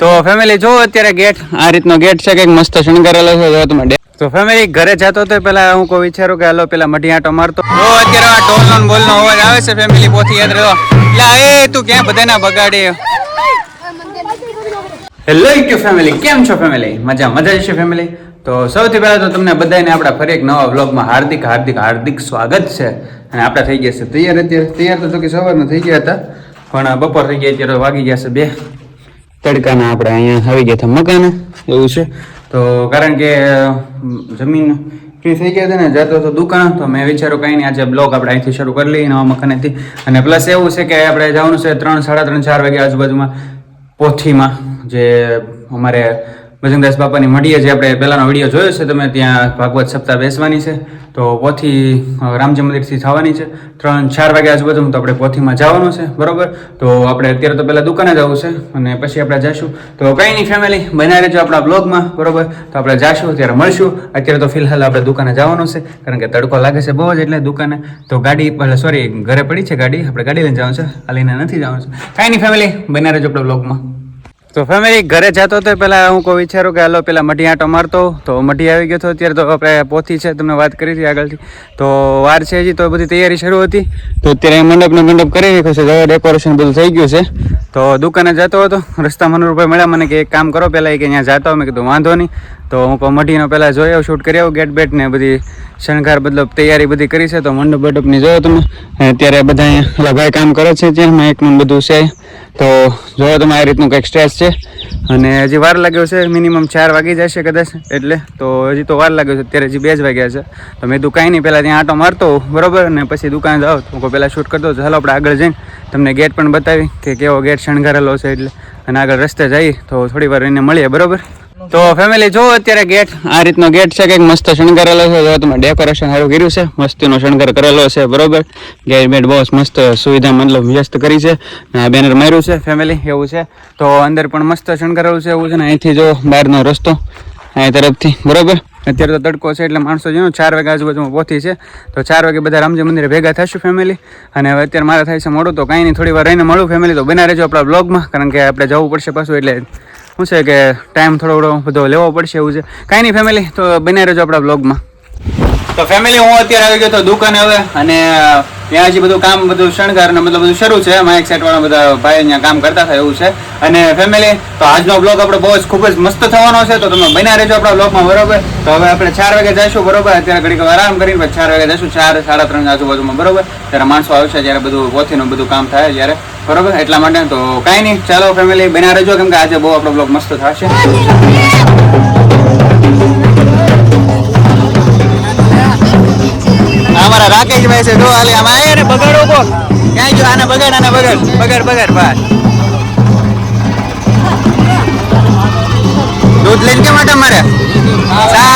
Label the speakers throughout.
Speaker 1: તો ફેમિલી જો અત્યારે ગેટ આ રીતનો ગેટ છે, કંઈક મસ્ત શણગારેલો છે, જો તમે તો ફેમિલી ઘરે જતો તો પેલા હું કોઈ વિચારું કે હાલો, પેલા મઢી આટો મારતો. જો અત્યારે આ ઢોલ નો બોલ નો અવાજ આવે છે ફેમિલી પોથી યાદ રહ્યો. એટલે એ તું ક્યાં બધાના બગાડે? હેલો યુટ્યુબ ફેમિલી કેમ છો ફેમિલી મજા મજા છે ફેમિલી તો સૌથી પહેલાં તો તમને બધાને આપણા ફરી એક નવા વ્લોગમાં હાર્દિક હાર્દિક હાર્દિક સ્વાગત છે. અને આપણે થઈ ગયા છે, તૈયાર અત્યારે. તૈયાર તો કે સવારના થઈ ગયા હતા. પણ બપોર થઈ ગયા, અત્યારે વાગી ગયા છે બે. તડકાના આપણે અહીંયા આવી ગયા હતા મકાન, એવું છે. તો કારણ કે જમીન ફ્રી થઈ ગયા છે ને, જતો તો દુકાન, તો મેં વિચાર્યું કંઈ નહીં, આજે બ્લોગ આપણે અહીંથી શરૂ કરી લઈએ નવા મકાનેથી. અને પ્લસ એવું છે કે આપણે જવાનું છે ત્રણ, સાડા ત્રણ, ચાર વાગે આજુબાજુમાં પોથીમાં, જે અમારે બજરંગદાસ બાપાની મળીએ જે આપણે પહેલાનો વીડિયો જોયો છે, તમે ત્યાં ભાગવત સપ્તાહ બેસવાની છે. તો પોથી રામજી મંદિરથી થવાની છે. ત્રણ, ચાર વાગે આજુબાજુ તો આપણે પોથીમાં જવાનું છે, બરોબર? તો આપણે અત્યારે તો પહેલાં દુકાને જવું છે અને પછી આપણે જઈશું. તો કંઈ નહીં ફેમિલી બનાવી રહેજો આપણા બ્લોગમાં બરોબર? તો આપણે જાશું ત્યારે મળશું. અત્યારે તો ફિલહાલ આપણે દુકાને જવાનું છે, કારણ કે તડકો લાગે છે બહુ જ એટલે દુકાને. તો ગાડી સોરી ઘરે પડી છે ગાડી. આપણે ગાડી લઈને જવાનું છે હાલીને નથી જવાનું છે. કાંઈ નહીં ફેમિલી બનાવી રહેજો આપણા બ્લોગમાં તો ફેમિલી ઘરે જતો હતો પેલા હું કોઈ વિચારું કે, હાલો, પેલા મઢી આંટો મારતો. તો મઢી આવી ગયો હતો અત્યારે તો આપણે પોથી છે, તમને વાત કરી હતી આગળથી. તો વાર છે હજી, તો બધી તૈયારી શરૂ હતી. તો અત્યારે મંડપનો મંડપ કરી રાખ્યો છે હવે ડેકોરેશન બધું થઈ ગયું છે. તો દુકાને જતો હતો, રસ્તા મનોહરભાઈ મળ્યા મને કે એક કામ કરો પહેલાં કે અહીંયા જતો, મેં કીધું, વાંધો નહીં. તો હું કહું, મઢીનો પહેલાં આવું શૂટ કરી આવું ગેટ બેટ ને બધી શણગાર મતલબ તૈયારી બધી કરી છે. તો મંડપ બડપની જોયો તમે અત્યારે બધા અહીંયા ભાઈ કામ કરે છે, ત્યાં એકનું બધું છે. તો જોયો તમે આ રીતનું કંઈક સ્ટ્રેસ છે, અને હજી વાર લાગ્યો છે મિનિમમ ચાર વાગી જશે કદાચ, એટલે તો હજી તો વાર લાગ્યો છે, અત્યારે હજી બે જ વાગ્યા છે. તો મેં દુકાન નહીં પહેલાં ત્યાં આંટો મારતો, બરોબર? અને પછી દુકાન જાઓ તો પહેલાં શૂટ કરતો ચાલો આપણે આગળ જઈને તમને ગેટ પણ બતાવી, કે કેવો ગેટ શણગારેલો છે એટલે. અને આગળ રસ્તે જઈએ તો થોડી વાર એને મળીએ, બરોબર? તો ફેમિલી જો અત્યારે ગેટ આ રીતનો ગેટ છે, કંઈક મસ્ત શણગારેલો છે. જો તમે ડેકોરેશન સારું કર્યું છે, મસ્તીનો શણગાર કરેલો છે, બરોબર? ગેટ બહુ મસ્ત સુવિધા, મતલબ વ્યસ્ત કરી છે. આ બેનર માર્યું છે ફેમિલી એવું છે. તો અંદર પણ મસ્ત શણગારેલું છે, એવું છે. ને અહીંથી જો બહારનો રસ્તો અહીં તરફથી, બરોબર? અત્યારે તો તડકો છે, એટલે માણસો જો ચાર વાગે આજુબાજુમાં પહોંચી છે. તો ચાર વાગે બધા રામજી મંદિરે ભેગા થશું ફેમિલી અને હવે અત્યારે મારે થાય છે મોડું, તો કાંઈ નહીં થોડી વાર રહીને મળું ફેમિલી તો બના રહેજો આપણા બ્લોગમાં કારણ કે આપણે જવું પડશે પાછું, એટલે શું છે કે ટાઈમ થોડો થોડો બધો લેવો પડશે એવું છે? કાંઈ નહીં ફેમિલી તો બને રહેજો આપણા બ્લોગમાં તો ફેમિલી હું અત્યારે આવી ગયો તો દુકાને હવે, અને ત્યાં હજી બધું કામ બધું શણગાર ને મતલબ બધું શરૂ છે. માઇક સેટવાળા બધા ભાઈ અહીંયા કામ કરતા થાય એવું છે. અને ફેમિલી તો આજનો બ્લોગ આપણે બહુ જ ખૂબ જ મસ્ત થવાનો છે. તો તમે બન્યા રહેજો આપણા બ્લોગમાં બરોબર. તો હવે આપણે ચાર વાગે જઈશું, બરોબર? અત્યારે ઘડીક આરામ કરીને પછી ચાર વાગે જઈશું. ચાર, સાડા ત્રણ આજુબાજુમાં, બરોબર? ત્યારે માણસો આવશે જ્યારે બધું, પોથીનું બધું કામ થાય જ્યારે બરોબર? એટલા માટે તો કાંઈ નહીં. ચાલો ફેમિલી બના રહેજો. કેમ કે આજે બહુ આપણો બ્લોગ મસ્ત થશે. અમારા રાકેશભાઈ છે. જો હાલે આમાં આયા ને બગડ ઊભો. ક્યાંય જો, આને બગડ આને બગડ. બગડ બગડ ભાઈ દૂધ લઈને કેમ આટા મારે? ચા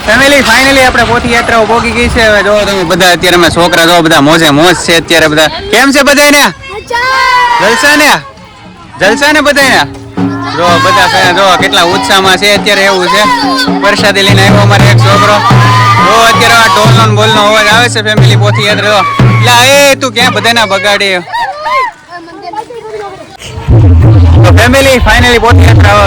Speaker 1: ફેમિલી ફાઇનલી આપણે પોતી યાત્રાઓ પોગી ગઈ છે. હવે જો તમે બધા અત્યારે અમે છોકરા જો બધા મોજે મોજ છે અત્યારે બધા. કેમ છે બધા ને જલસા ને જલસા ને બધા જો બધા જો કેટલા ઉત્સાહમાં છે અત્યારે એવું છે. વરસાદી લઈને આવ્યો અમારે એક છોકરો. જો અત્યારે આ ઢોલનો બોલ બોલનો અવાજ આવે છે ફેમિલી પોથી યાત્રા એટલે એ તું ક્યાં બધાના બગાડી? તો ફેમિલી ફાઇનલી પોતે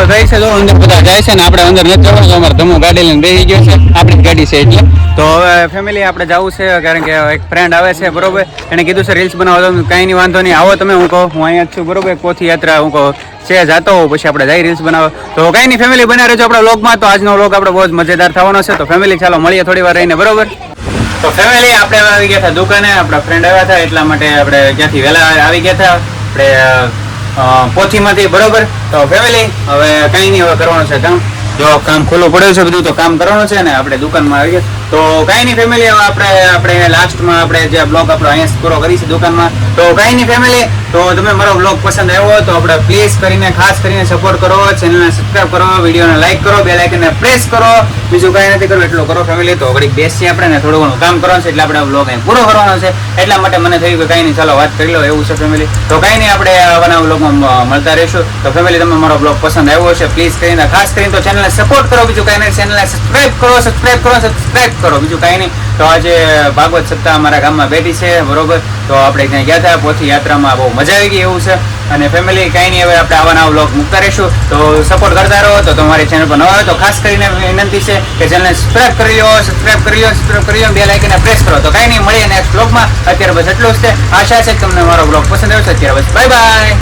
Speaker 1: રહી છે. જો અંદર બધા જાય છે ને આપણે અંદર નથી જવાનું અમારે ધમો ગાડી લઈને બેસી ગયો છે. આપણી ગાડી છે એટલે. તો હવે ફેમિલી આપણે જવું છે, કારણ કે એક ફ્રેન્ડ આવે છે, બરોબર? એને કીધું છે રીલ્સ બનાવો તો કાંઈ નહીં, વાંધો નહીં. આવો તમે, હું કહું. હું અહીંયા છું, બરોબર? પોથી યાત્રા, હું કહું, છે, જાતો હોઉં. પછી આપણે જઈ રીલ્સ બનાવો તો કાંઈ નહીં ફેમિલી બના રહેજો આપણા વ્લોગમાં તો આજનો વ્લોગ આપણે બહુ જ મજેદાર થવાનો છે. તો ફેમિલી ચાલો, મળીએ થોડી વાર રહીને, બરોબર? તો ફેમિલી આપણે આવી ગયા હતા દુકાને. આપણા ફ્રેન્ડ આવ્યા હતા, એટલા માટે આપણે ક્યાંથી વહેલા આવી ગયા હતા. આપણે પોથીમાંથી, બરોબર? તો ફેમિલી હવે કંઈ નહીં, હવે કરવાનું છે કામ. જો કામ ખુલ્લું પડ્યું છે બધું, તો કામ કરવાનું છે ને આપણે દુકાનમાં આવી ગયા તો કાંઈ નહીં ફેમિલી હવે આપણે આપણે લાસ્ટમાં આપણે જે બ્લોગ આપણો અહીંયા પૂરો કરીશું દુકાનમાં, તો કાંઈ નહીં ફેમિલી તો તમે મારો બ્લોગ પસંદ આવ્યો હોય તો આપણે પ્લીઝ કરીને, ખાસ કરીને સપોર્ટ કરો ચેનલને સબસ્ક્રાઈબ કરો વિડીયોને લાઇક કરો બે લાઇકને પ્રેસ કરો. બીજું કાંઈ નથી કરવું, એટલું કરો ફેમિલી તો ઘડીક બેસીએ આપણે ને થોડું ઘણું કામ કરવાનું છે એટલે આપણે બ્લોગ અહીં પૂરો કરવાનો છે. એટલા માટે મને થયું કે કાંઈ નહીં ચાલો વાત કરી લો, એવું છે ફેમિલી તો કાંઈ નહીં આપણે આવવાના બ્લોગમાં મળતા રહીશું. તો ફેમિલી તમે મારો બ્લોગ પસંદ આવ્યો છે પ્લીઝ કરીને, ખાસ કરીને તો ચેનલને સપોર્ટ કરો, બીજું કાંઈ નહીં ચેનલને સબસ્ક્રાઈબ કરો સબસ્ક્રાઈબ કરો સબસ્ક્રાઇબ કરો. બીજું કાંઈ નહીં. તો આજે ભાગવત સપ્તાહ અમારા ગામમાં બેઠી છે, બરોબર? તો આપણે ત્યાં ગયા હતા, પોથી યાત્રામાં બહુ મજા આવી ગઈ એવું છે. અને ફેમિલી કાંઈ નહીં, હવે આપણે આવા નવા વ્લોગ મૂકતા રહીશું. તો સપોર્ટ કરતા રહો. તો તમારી ચેનલ પર નવા હોય તો ખાસ કરીને વિનંતી છે કે ચેનલને સબસ્ક્રાઇબ કરી લો સબસ્ક્રાઇબ કરી લો સબસ્ક્રાઇબ કરી લો બે લાઇકને પ્રેસ કરો. તો કાંઈ નહીં, મળીએ નેક્સ્ટ બ્લોગમાં અત્યારે બસ એટલું જ છે. આશા છે કે તમને મારો બ્લોગ પસંદ આવ્યો છે. અત્યારે બસ બાય બાય